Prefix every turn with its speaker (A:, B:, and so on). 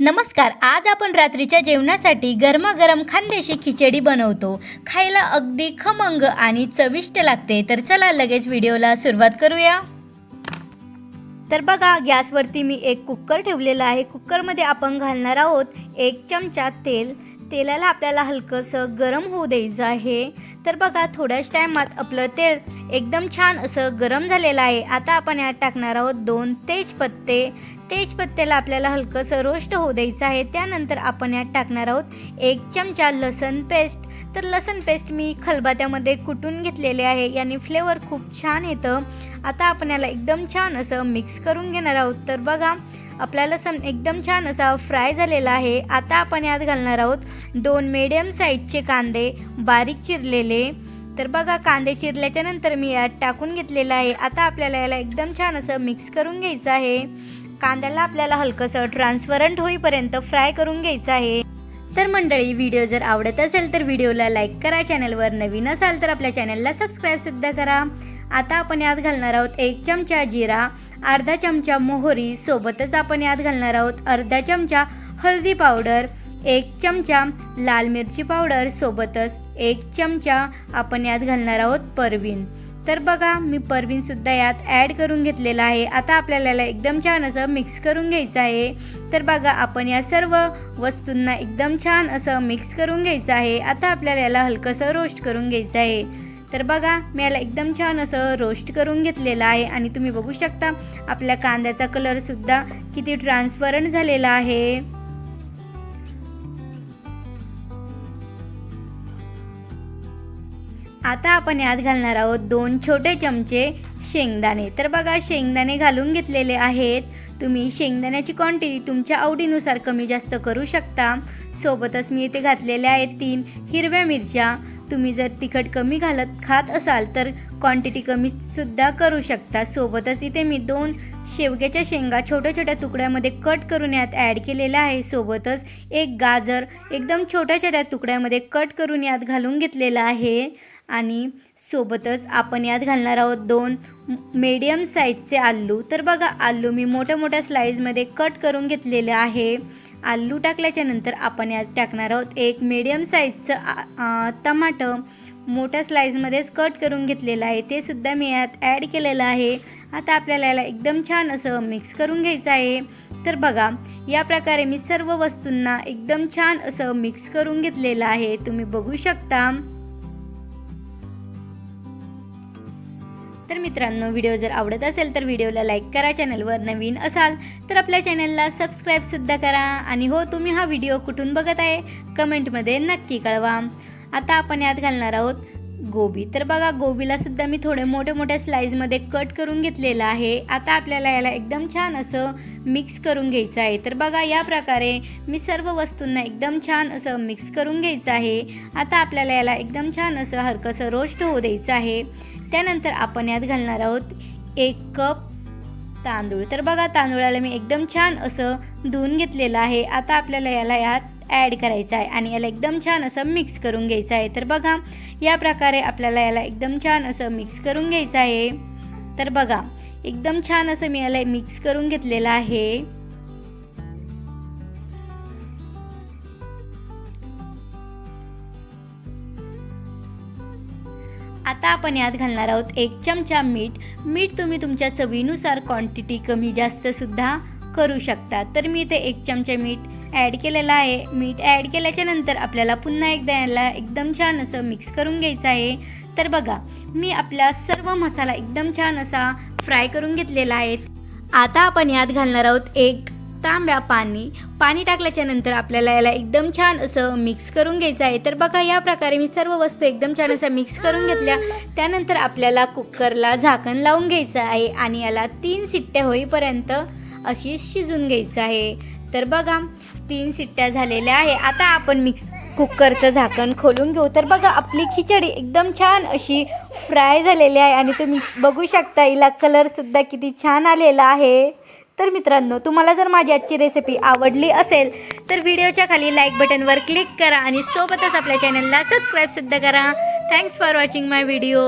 A: नमस्कार आज आपण रात्रीच्या जेवणासाठी गरमागरम खानदेशी खिचडी बनवतो. खायला अगदी खमंग आणि चविष्ट लागते. तर चला लगेच व्हिडिओला सुरुवात करूया. तर बघा गॅसवरती मी एक कुकर ठेवलेला आहे. कुकरमध्ये आपण घालणार आहोत एक चमचा तेल. तेलाला आपल्याला हलकंसं गरम होऊ द्यायचं आहे. तर बघा थोड्याच टायमात आपलं तेल एकदम छान असं गरम झालेलं आहे. आता आपण यात टाकणार आहोत दोन तेजपत्ते. तेजपत्त्याला आपल्याला हलकंसं रोस्ट होऊ द्यायचं आहे. त्यानंतर आपण यात टाकणार आहोत एक चमचा लसण पेस्ट. तर लसण पेस्ट मी खलबात्यामध्ये कुटून घेतलेले आहे. याने फ्लेवर खूप छान येतं. आता आपण याला एकदम छान असं मिक्स करून घेणार आहोत. तर बघा आपला लसण एकदम छान असा फ्राय झालेला आहे. आता आपण यात घालणार आहोत दोन मीडियम साईजचे कांदे बारीक चिरलेले. तर बघा कांदे चिरल्याच्या नंतर मी यात टाकून घेतलेलं आहे. आता आपल्याला याला एकदम छान असं मिक्स करून घ्यायचं आहे. कांद्याला आपल्याला हलकंसं ट्रान्सपरंट होईपर्यंत फ्राय करून घ्यायचं आहे. तर मंडळी व्हिडिओ जर आवडत असेल तर व्हिडिओला लाईक करा चॅनलवर नवीन असाल तर आपल्या चॅनलला सबस्क्राईबसुद्धा करा. आता आपण यात घालणार आहोत एक चमचा जिरा अर्धा चमचा मोहरी सोबतच आपण यात घालणार आहोत अर्धा चमचा हळदी पावडर एक चमचा लाल मिरची पावडर सोबतच एक चमचा आपण यात घालणार आहोत परवीन. तर बघा मी परवीनसुद्धा यात ॲड करून घेतलेला आहे. आता आपल्याला एकदम छान असं मिक्स करून घ्यायचं आहे. तर बघा आपण या सर्व वस्तूंना एकदम छान असं मिक्स करून घ्यायचं आहे. आता आपल्याला याला हलकंसं रोस्ट करून घ्यायचं आहे. तर बघा मी याला एकदम छान असं रोस्ट करून घेतलेलं आहे. आणि तुम्ही बघू शकता आपल्या कांद्याचा कलरसुद्धा किती ट्रान्सपरंट झालेला आहे. आता आपण यात घालणार आहोत दोन छोटे चमचे शेंगदाणे. तर बघा शेंगदाणे घालून घेतलेले आहेत. तुम्ही शेंगदाण्याची क्वांटिटी तुमच्या आवडीनुसार कमी जास्त करू शकता. सोबतच मी इथे घातलेल्या आहेत तीन हिरव्या मिरच्या. तुम्ही जर तिखट कमी घालत खात असाल तर क्वांटिटी कमी सुद्धा करू शकता. सोबतच इथे मी दोन शेवग्याच्या शेंगा छोट्या छोट्या तुकड्यामध्ये कट करून यात ॲड केलेल्या आहे. सोबतच एक गाजर एकदम छोट्या छोट्या तुकड्यामध्ये कट करून यात घालून घेतलेला आहे. आणि सोबतच आपण यात घालणार आहोत दोन मीडियम साईजचे आलू. तर बघा आलू मी मोठ्या मोठ्या स्लाईजमध्ये कट करून घेतलेले आहे. आलू टाकल्याच्यानंतर आपण यात टाकणार आहोत एक मीडियम साईजचं टमाटं. मोठ्या स्लाईजमध्येच कट करून घेतलेलं आहे. ते सुद्धा मी यात ॲड केलेलं आहे. आता आपल्याला याला एकदम छान असं मिक्स करून घ्यायचं आहे. तर बघा या प्रकारे मी सर्व वस्तूंना एकदम छान असं मिक्स करून घेतलेलं आहे. तुम्ही बघू शकता. तर मित्रांनो व्हिडिओ जर आवडत असेल तर व्हिडिओला लाईक करा चॅनलवर नवीन असाल तर आपल्या चॅनलला सबस्क्राईबसुद्धा करा. आणि हो तुम्ही हा व्हिडिओ कुठून बघत आहे? कमेंटमध्ये नक्की कळवा. आता आपण यात घालणार आहोत गोबी. तर बघा गोबीला सुद्धा मी थोडे मोठे मोठ्या स्लाईजमध्ये कट करून घेतलेलं आहे. आता आपल्याला याला एकदम छान असं मिक्स करून घ्यायचं आहे. तर बघा या प्रकारे मी सर्व वस्तूंना एकदम छान असं मिक्स करून घ्यायचं आहे. आता आपल्याला याला एकदम छान असं हलकंसं रोस्ट होऊ द्यायचं आहे. त्यानंतर आपण यात घालणार आहोत एक कप तांदूळ. तर बघा तांदूळाला मी एकदम छान असं धुवून घेतलेलं आहे. आता आपल्याला याला यात ॲड करायचं आहे आणि याला एकदम छान असं मिक्स करून घ्यायचं आहे. तर बघा या प्रकारे आपल्याला याला एकदम छान असं मिक्स करून घ्यायचं आहे. तर बघा एकदम छान असं मी याला मिक्स करून घेतलेलं आहे. आता आपण यात घालणार आहोत एक चमचा मीठ. मीठ तुम्ही तुमच्या चवीनुसार क्वांटिटी कमी जास्त सुद्धा करू शकता. तर मी इथे एक चमचा मीठ ॲड केलेलं आहे. मीठ ॲड केल्याच्यानंतर आपल्याला पुन्हा एकदा याला एकदम छान असं मिक्स करून घ्यायचं आहे. तर बघा मी आपला सर्व मसाला एकदम छान असा फ्राय करून घेतलेला आहे. आता आपण यात घालणार आहोत एक तांब्या पाणी. पाणी टाकल्याच्या नंतर आपल्याला याला एकदम छान असं मिक्स करून घ्यायचं आहे. तर बघा या प्रकारे मी सर्व वस्तू एकदम छान असं मिक्स करून घेतल्या. त्यानंतर आपल्याला कुकरला झाकण लावून घ्यायचं आहे आणि याला तीन सिट्ट्या होईपर्यंत अशी शिजून घ्यायचं आहे. तर बघा तीन सिट्ट्या झालेल्या आहे. आता आपण मिक्स कुकरचं झाकण खोलून घेऊ. तर बघा आपली खिचडी एकदम छान अशी फ्राय झालेली आहे आणि तुम्ही बघू शकता हिला कलरसुद्धा किती छान आलेला आहे. तर मित्रांनो तुम्हाला जर माझी आजची रेसिपी आवडली असेल तर व्हिडिओच्या खाली लाईक बटनवर क्लिक करा आणि सोबतच आपल्या चॅनलला सबस्क्राईबसुद्धा करा. Thanks for watching my video